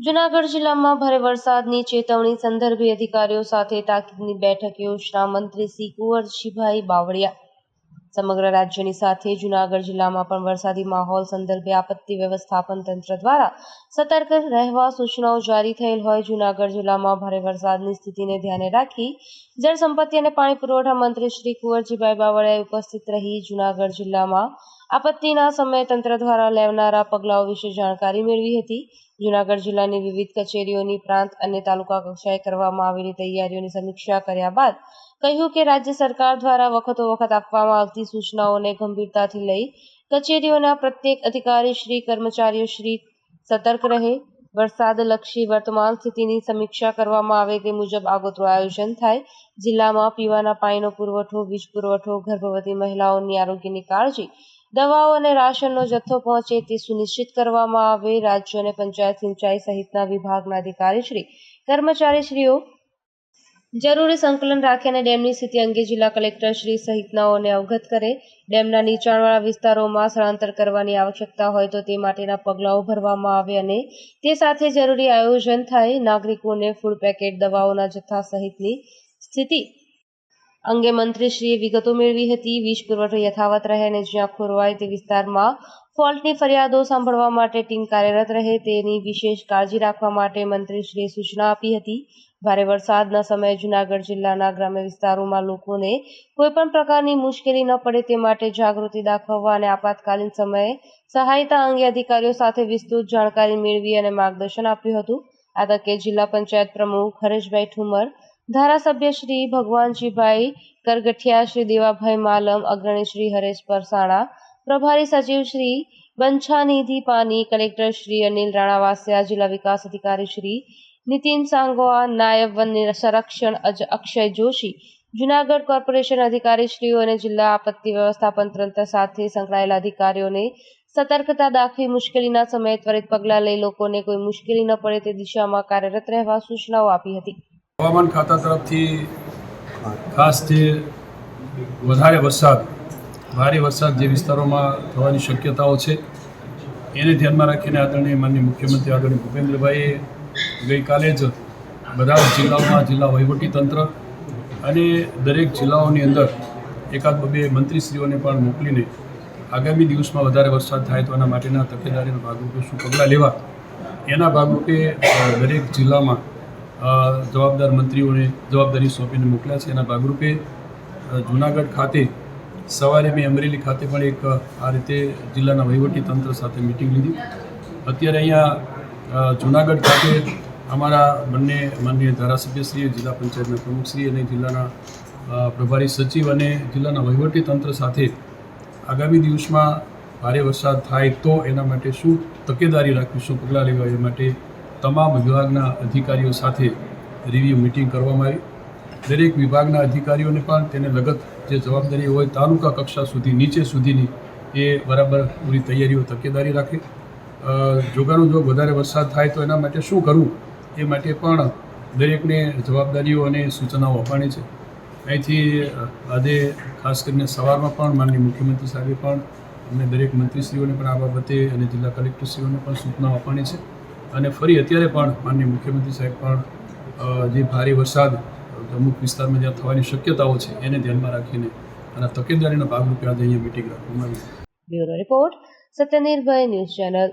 જૂનાગઢ જિલ્લામાં ભારે વરસાદની ચેતવણી સંદર્ભે અધિકારીઓ સાથે તાકીદની બેઠક યોજના મંત્રી શ્રી કુંવરજીભાઈ બાવળિયા સમગ્ર રાજ્યની સાથે જૂનાગઢ જિલ્લામાં પણ વરસાદી માહોલ સંદર્ભે આપત્તિ વ્યવસ્થાપન તંત્ર દ્વારા સતર્ક રહેવા સૂચનાઓ જારી થયેલ હોય. જૂનાગઢ જિલ્લામાં ભારે વરસાદની સ્થિતિને ધ્યાને રાખી જળસંપત્તિ અને પાણી પુરવઠા મંત્રી શ્રી કુંવરજીભાઈ બાવળિયાએ ઉપસ્થિત રહી જૂનાગઢ જિલ્લામાં આપત્તિના સમયે તંત્ર દ્વારા લેવનારા પગલાઓ વિશે જાણકારી મેળવી હતી. જૂનાગઢ જિલ્લાની વિવિધ કચેરીઓની પ્રાંત અને તાલુકા કક્ષાએ કરવામાં આવેલી તૈયારીઓની સમીક્ષા કર્યા બાદ કહ્યું કે રાજ્ય સરકાર દ્વારા વખતો વખત આપવામાં આવતી સૂચનાઓને ગંભીરતાથી લઈ કચેરીઓના પ્રત્યેક અધિકારી શ્રી, કર્મચારીઓ શ્રી સતર્ક રહે. વરસાદલક્ષી વર્તમાન સ્થિતિની સમીક્ષા કરવામાં આવે તે મુજબ આગોતરું આયોજન થાય. જિલ્લામાં પીવાના પાણીનો પુરવઠો, વીજ પુરવઠો, ગર્ભવતી મહિલાઓની આરોગ્યની કાળજી, દવાઓ અને રાશનનો જથ્થો પહોંચે તે સુનિશ્ચિત કરવામાં આવે. રાજ્ય અને પંચાયત સિંચાઈ સહિતના વિભાગના અધિકારી શ્રી, કર્મચારીશ્રીઓ જરૂરી સંકલન રાખી અને ડેમની સ્થિતિ અંગે જિલ્લા કલેક્ટર શ્રી સહિતનાઓને અવગત કરે. ડેમના નીચાણવાળા વિસ્તારોમાં સ્થળાંતર કરવાની આવશ્યકતા હોય તો તે માટેના પગલાઓ ભરવામાં આવે અને તે સાથે જરૂરી આયોજન થાય. નાગરિકોને ફૂડ પેકેટ, દવાઓના જથ્થા સહિતની સ્થિતિ અંગે મંત્રીશ્રીએ વિગતો મેળવી હતી. વીજ પુરવઠો યથાવત રહે અને જ્યાં ખોરવાય તે વિસ્તારમાં ફોલ્ટની ફરિયાદો સાંભળવા માટે ટીમ કાર્યરત રહે તેની વિશેષ કાળજી રાખવા માટે મંત્રીશ્રીએ સૂચના આપી હતી. ભારે વરસાદના સમયે જૂનાગઢ જિલ્લાના ગ્રામ્ય વિસ્તારોમાં લોકોને કોઈપણ પ્રકારની મુશ્કેલી ન પડે તે માટે જાગૃતિ દાખવવા અને આપાતકાલીન સમયે સહાયતા અંગે અધિકારીઓ સાથે વિસ્તૃત જાણકારી મેળવી અને માર્ગદર્શન આપ્યું હતું. આ તકે જિલ્લા પંચાયત પ્રમુખ હરેશભાઈ ઠુમર, ધારાસભ્ય શ્રી ભગવાનજીભાઈ કરગઠિયા, શ્રી દેવાભાઈ માલમ, અગ્રણી શ્રી હરેશ પરસાણા પ્રભારી સચિવ શ્રી બંછાનિધિ પાની, કલેક્ટર શ્રી અનિલ રાણાવાસિયા, જિલ્લા વિકાસ અધિકારી શ્રી નીતિન સાંગવા નાયબ વન સંરક્ષણ અક્ષય જોશી, જુનાગઢ કોર્પોરેશન અધિકારીશ્રીઓ અને જિલ્લા આપત્તિ વ્યવસ્થાપન તંત્ર સાથે સંકળાયેલા અધિકારીઓને સતર્કતા દાખવી મુશ્કેલીના સમયે ત્વરિત પગલાં લઈ લોકોને કોઈ મુશ્કેલી ન પડે તે દિશામાં કાર્યરત રહેવા સૂચનાઓ આપી હતી. હવામાન ખાતા તરફથી ખાસ વધારે વરસાદ ભારે વરસાદ જે વિસ્તારોમાં થવાની શક્યતાઓ છે, એને ધ્યાનમાં રાખીને આદરણીય માનનીય મુખ્યમંત્રી આદરણીય ભૂપેન્દ્રભાઈએ ગઈકાલે જ બધા જિલ્લાઓમાં જિલ્લા વહીવટીતંત્ર અને દરેક જિલ્લાઓની અંદર એકાદ બે મંત્રીશ્રીઓને પણ મોકલીને આગામી દિવસમાં વધારે વરસાદ થાય તો એના માટેના તકેદારીના ભાગરૂપે શું પગલાં લેવા? એના ભાગરૂપે દરેક જિલ્લામાં જવાબદાર મંત્રીઓને જવાબદારી સોંપીને મોકલ્યા છે. એના ભાગરૂપે જૂનાગઢ ખાતે સવારે મેં અમરેલી ખાતે પણ એક આ રીતે જિલ્લાના વહીવટી તંત્ર સાથે મિટિંગ લીધી. અત્યારે અહીંયા જુનાગઢ ખાતે અમારા બંને માનનીય ધારાસભ્યશ્રી જિલ્લા પંચાયતના પ્રમુખશ્રી અને જિલ્લાના પ્રભારી સચિવ અને જિલ્લાના વહીવટી તંત્ર સાથે આગામી દિવસમાં ભારે વરસાદ થાય તો એના માટે શું તકેદારી રાખવી, શું પગલાં લેવા એ માટે તમામ વિભાગના અધિકારીઓ સાથે રિવ્યૂ મિટિંગ કરવામાં આવી. દરેક વિભાગના અધિકારીઓને પણ તેને લગત જે જવાબદારી હોય તાલુકા કક્ષા સુધી, નીચે સુધીની એ બરાબર પૂરી તૈયારીઓ તકેદારી રાખે. જોગાનો જો વધારે વરસાદ થાય તો એના માટે શું કરવું એ માટે પણ દરેકને જવાબદારીઓ અને સૂચનાઓ આપવાની છે. અહીંથી આજે ખાસ કરીને સવારમાં પણ માનનીય મુખ્યમંત્રી સાહેબે પણ અમને દરેક મંત્રીશ્રીઓને પણ આ બાબતે અને જિલ્લા કલેક્ટરશ્રીઓને પણ સૂચનાઓ આપવાની છે. અને ફરી અત્યારે પણ માનનીય મુખ્યમંત્રી સાહેબ પણ જે ભારે વરસાદ અમુક વિસ્તારમાં જ્યાં થવાની શક્યતાઓ છે, એને ધ્યાનમાં રાખીને અને તકેદારીના ભાગરૂપે આજે અહીંયા મિટિંગ રાખવામાં આવી. Bureau report, Satyanirbhay news channel.